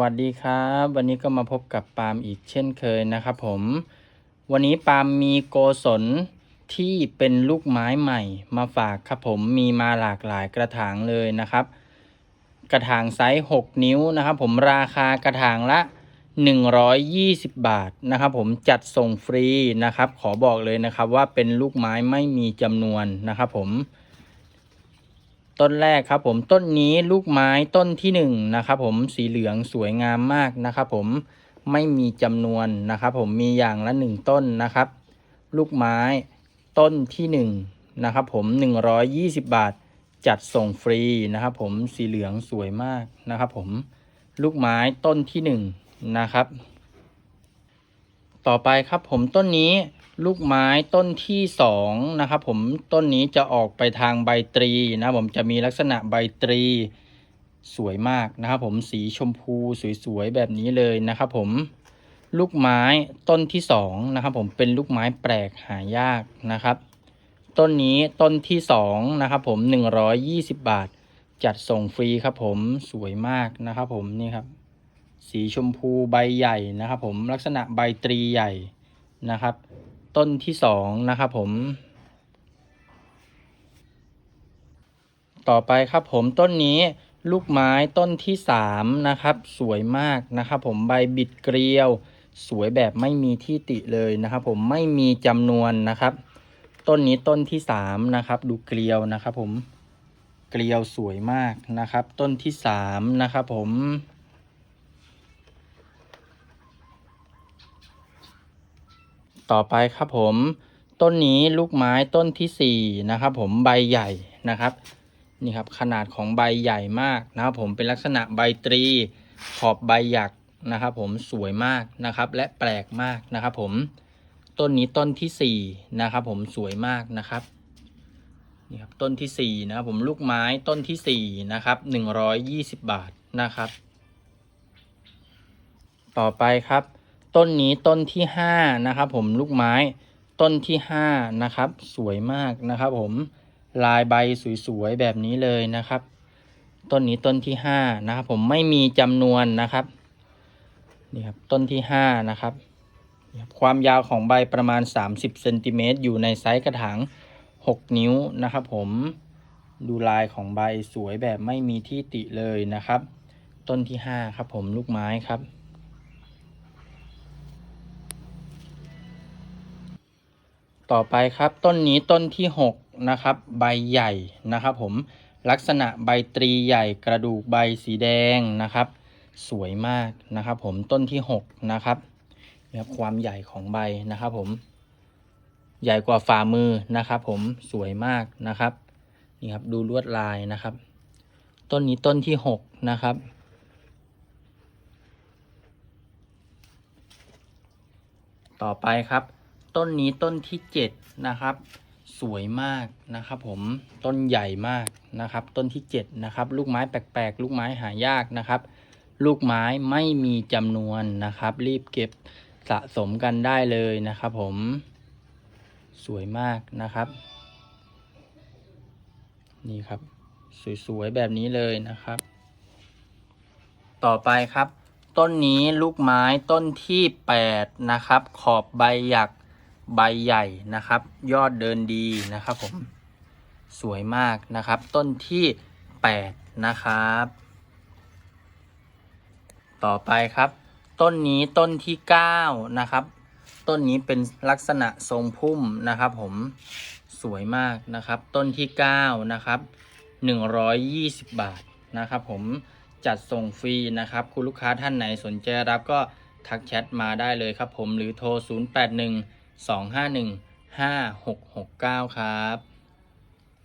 วัสดีครับ วันนี้ก็มาพบกับปาล์มอีกเช่นเคยนะครับผม วันนี้ปาล์มมีโกศลที่เป็นลูกไม้ใหม่มาฝากครับผมมีมาหลากหลายกระถางเลยนะครับ กระถางไซส์6 นิ้วนะครับ ผมราคากระถางละ 120 บาทนะครับผมจัดส่งฟรีนะครับ ขอบอกเลยนะครับว่าเป็นลูกไม้ไม่มีจำนวนนะครับผม ต้นแรกครับผมต้นนี้ลูกไม้ต้นที่หนึ่งนะครับผมสีเหลืองสวยงามมากนะครับผมไม่มีจำนวนนะครับผมมีอย่างละหนึ่งต้นนะครับ ลูกไม้ต้นที่หนึ่งนะครับผม120 บาทจัดส่งฟรีนะครับผมสีเหลืองสวยมากนะครับผมลูกไม้ต้นที่หนึ่งนะครับ ต่อไปครับผมต้นนี้ ลูกไม้ต้นที่สองนะครับผมต้นนี้จะออกไปทางใบตรีนะผมจะมีลักษณะใบตรีสวยมากนะครับผมสีชมพูสวยๆแบบนี้เลยนะครับผมลูกไม้ต้นที่สองนะครับผมเป็นลูกไม้แปลกหายากนะครับ ต้นนี้ต้นที่สองนะครับผม120บาท จัดส่งฟรีครับผมสวยมากนะครับผมนี่ครับ สีชมพูใบใหญ่นะครับผมลักษณะใบตรีใหญ่นะครับ ต้นที่สองนะครับผม ต่อไปครับผมต้นนี้ลูกไม้ต้นที่สามนะครับ สวยมากนะครับผมใบบิดเกลียว สวยแบบไม่มีที่ติเลยนะครับผมไม่มีจำนวนนะครับ ต้นนี้ต้นที่สามนะครับ ดูเกลียวนะครับผมเกลียวสวยมากนะครับ ต้นที่สามนะครับผม ต่อไปครับผม ต้นนี้ลูกไม้ต้นที่สี่นะครับผมใบใหญ่นะครับนี่ครับขนาดของใบใหญ่มากนะครับผมเป็นลักษณะใบตรีขอบใบหยักนะครับผมสวยมากนะครับ และแปลกมากนะครับผมต้นนี้ต้นที่สี่นะครับผมสวยมากนะครับนี่ครับต้นที่สี่นะครับผมลูกไม้ต้นที่สี่นะครับหนึ่งร้อยยี่สิบบาทนะครับ ต่อไปครับ ต้นนี้ต้นที่ห้านะครับ ผมลูกไม้ต้นที่ห้านะครับ สวยมากนะครับ ผมลายใบสวยๆแบบนี้เลยนะครับ ต้นนี้ต้นที่ห้านะครับ ผมไม่มีจำนวนนะครับนี่ครับต้นที่ห้านะครับ ความยาวของใบประมาณ 30เซนติเมตรอยู่ในไซส์กระถาง6 นิ้วนะครับ ผมดูลายของใบสวยแบบไม่มีที่ติเลยนะครับ ต้นที่ห้าครับผมลูกไม้ครับ ต่อไปครับต้นนี้ต้นที่ 6 นะครับ ใบใหญ่นะครับผมลักษณะใบตรีใหญ่กระดูกใบสีแดงนะครับ สวยมากนะครับ ผมต้นที่6นะครับนี่ครับความใหญ่ของใบนะครับผม ใหญ่กว่าฝ่ามือนะครับผมสวยมากนะครับนี่ครับดูลวดลายนะครับ ต้นนี้ต้นที่6นะครับต่อไปครับ ต้นนี้ต้นที่เจ็ดนะครับ สวยมากนะครับ ผมต้นใหญ่มากนะครับ ต้นที่เจ็ดนะครับ ลูกไม้แปลกๆ ลูกไม้หายากนะครับ ลูกไม้ไม่มีจำนวนนะครับ รีบเก็บสะสมกันได้เลยนะครับ ผมสวยมากนะครับ นี่ครับ สวยๆแบบนี้เลยนะครับ ต่อไปครับ ต้นนี้ลูกไม้ต้นที่ 8 นะครับ ขอบใบหยัก ใบใหญ่นะครับ ยอดเดินดีนะครับผมสวยมากนะครับ ต้นที่ 8 นะครับ ต่อไปครับ ต้นนี้ต้นที่ 9 นะครับ ต้นนี้เป็นลักษณะทรงพุ่มนะครับผมสวยมากนะครับ ต้นที่ 9 นะครับ 120 บาทนะครับผมจัดส่งฟรีนะครับ คุณลูกค้าท่านไหนสนใจรับก็ทักแชทมาได้เลยครับผมหรือโทร 081 251 5669 ครับ